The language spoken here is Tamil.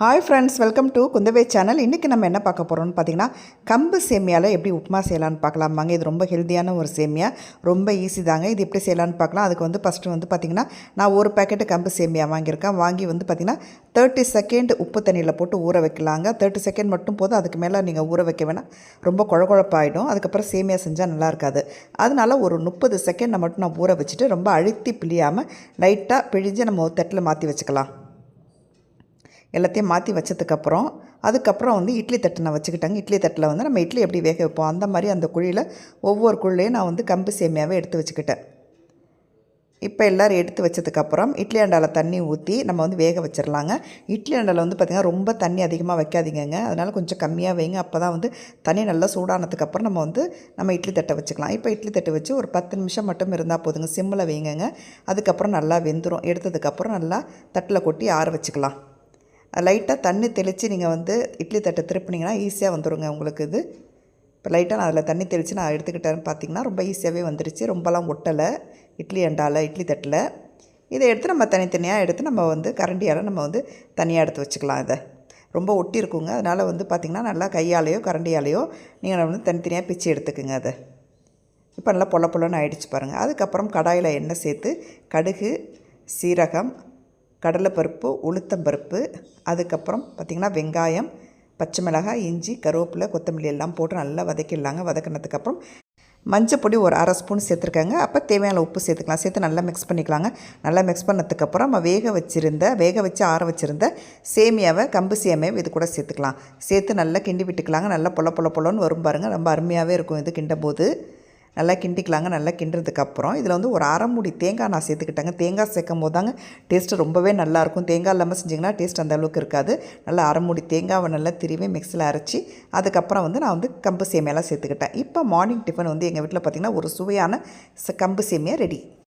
Hi friends welcome to Kundavai channel இன்றைக்கி நம்ம என்ன பார்க்க போகிறோம்னு பார்த்தீங்கன்னா கம்பு சேமியாவில் எப்படி உப்புமா செய்யலான்னு பார்க்கலாமாங்க இது ரொம்ப ஹெல்த்தியான ஒரு சேமியா. ரொம்ப ஈஸி தாங்க. இது எப்படி செய்யலான்னு பார்க்கலாம். அதுக்கு வந்து ஃபஸ்ட்டு வந்து பார்த்திங்கன்னா நான் ஒரு பேக்கெட்டு கம்பு சேமியா வாங்கியிருக்கேன். வாங்கி வந்து பார்த்திங்கன்னா தேர்ட்டி செகண்ட் உப்பு தண்ணியில் போட்டு ஊற வைக்கலாங்க. தேர்ட்டி செகண்ட் மட்டும் போதும். அதுக்கு மேலே நீங்கள் ஊற வைக்க வேணாம். ரொம்ப குழகுழப்பாயிடும். அதுக்கப்புறம் சேமியா செஞ்சால் நல்லா இருக்காது. அதனால ஒரு முப்பது செகண்ட் மட்டும் நான் ஊற வச்சுட்டு ரொம்ப அழுத்தி பிழியாமல் லைட்டாக பிழிஞ்சு நம்ம ஒரு தட்டில் மாற்றி வச்சுக்கலாம். எல்லாத்தையும் மாற்றி வச்சதுக்கப்புறம் அதுக்கப்புறம் வந்து இட்லி தட்டு நான் வச்சுக்கிட்டேங்க. இட்லி தட்டில் வந்து நம்ம இட்லி எப்படி வேக வைப்போம்? அந்த மாதிரி அந்த குழியில் ஒவ்வொரு குழிலையும் நான் வந்து கம்பு சேமியாவே எடுத்து வச்சுக்கிட்டேன். இப்போ எல்லோரும் எடுத்து வச்சதுக்கப்புறம் இட்லி அண்டாவில் தண்ணி ஊற்றி நம்ம வந்து வேக வச்சிடலாங்க இட்லி அண்டாவில் வந்து பார்த்திங்கன்னா ரொம்ப தண்ணி அதிகமாக வைக்காதீங்கங்க. அதனால் கொஞ்சம் கம்மியாக வைங்க. அப்போ தான் வந்து தண்ணி நல்லா சூடானதுக்கப்புறம் நம்ம வந்து நம்ம இட்லி தட்டை வச்சுக்கலாம். இப்போ இட்லி தட்டை வச்சு ஒரு பத்து நிமிஷம் மட்டும் இருந்தால் போதுங்க. சிம்மில் வைங்கங்க. அதுக்கப்புறம் நல்லா வெந்துடும் எடுத்ததுக்கப்புறம் நல்லா தட்டில் கொட்டி ஆற வச்சுக்கலாம். லைட்டாக தண்ணி தெளித்து நீங்கள் வந்து இட்லி தட்டை திருப்பினீங்கன்னா ஈஸியாக வந்துடுங்க உங்களுக்கு இது. இப்போ லைட்டாக நான் அதில் தண்ணி தெளித்து நான் எடுத்துக்கிட்டேன்னு பார்த்தீங்கன்னா ரொம்ப ஈஸியாகவே வந்துருச்சு. ரொம்பலாம் ஒட்டலை இட்லி அண்டாவில் இட்லி தட்டில். இதை எடுத்து நம்ம தனித்தனியாக எடுத்து நம்ம வந்து கரண்டியால் நம்ம வந்து தனியாக எடுத்து வச்சுக்கலாம் இதை. ரொம்ப ஒட்டி இருக்குங்க அதனால் வந்து பார்த்திங்கன்னா நல்லா கையாலேயோ கரண்டியாலேயோ நீங்கள் வந்து தனித்தனியாக பிச்சு எடுத்துக்குங்க அதை. இப்போ நல்லா பொல பொலன்னு ஆயிடுச்சு பாருங்கள் அதுக்கப்புறம் கடாயில் எண்ணெய் சேர்த்து கடுகு சீரகம் கடலைப்பருப்பு உளுத்தம்பருப்பு அதுக்கப்புறம் பார்த்திங்கன்னா வெங்காயம் பச்சை மிளகாய் இஞ்சி கருவேப்பிலை கொத்தமல்லி எல்லாம் போட்டு நல்லா வதக்கிடலாங்க. வதக்கினதுக்கப்புறம் மஞ்சப்பொடி ஒரு அரை ஸ்பூன் சேர்த்துருக்காங்க. அப்போ தேவையான உப்பு சேர்த்துக்கலாம். சேர்த்து நல்லா மிக்ஸ் பண்ணிக்கலாங்க. நல்லா மிக்ஸ் பண்ணதுக்கப்புறம் நம்ம வேக வச்சுருந்த வேக வச்சு ஆற வச்சுருந்த சேமியாவை கம்பு சேமியாவை இது கூட சேர்த்துக்கலாம். சேர்த்து நல்லா கிண்டி விட்டுக்கலாங்க. நல்லா பொல பொல பொலன்னு வரும் பாருங்கள் ரொம்ப அருமையாகவே இருக்கும் இது கிண்டும் போது நல்லா கிண்டிக்கலாங்க நல்லா கிண்டுறதுக்கப்புறம் இதில் வந்து ஒரு அரை மூடி தேங்காய் நான் சேர்த்துக்கிட்டேங்க. தேங்காய் சேர்க்கும் போது தாங்க டேஸ்ட்டு ரொம்பவே நல்லாயிருக்கும். தேங்காய் இல்லாமல் செஞ்சிங்கன்னா டேஸ்ட் அந்த அளவுக்கு இருக்காது. நல்லா அரை மூடி தேங்காவை நல்லா திருவி மிக்ஸில் அரைச்சி அதுக்கப்புறம் வந்து நான் வந்து கம்பு சேமியெல்லாம் சேர்த்துக்கிட்டேன். இப்போ மார்னிங் டிஃபன் வந்து எங்கள் வீட்டில் பார்த்திங்கன்னா ஒரு சுவையான கம்பு சேமியா ரெடி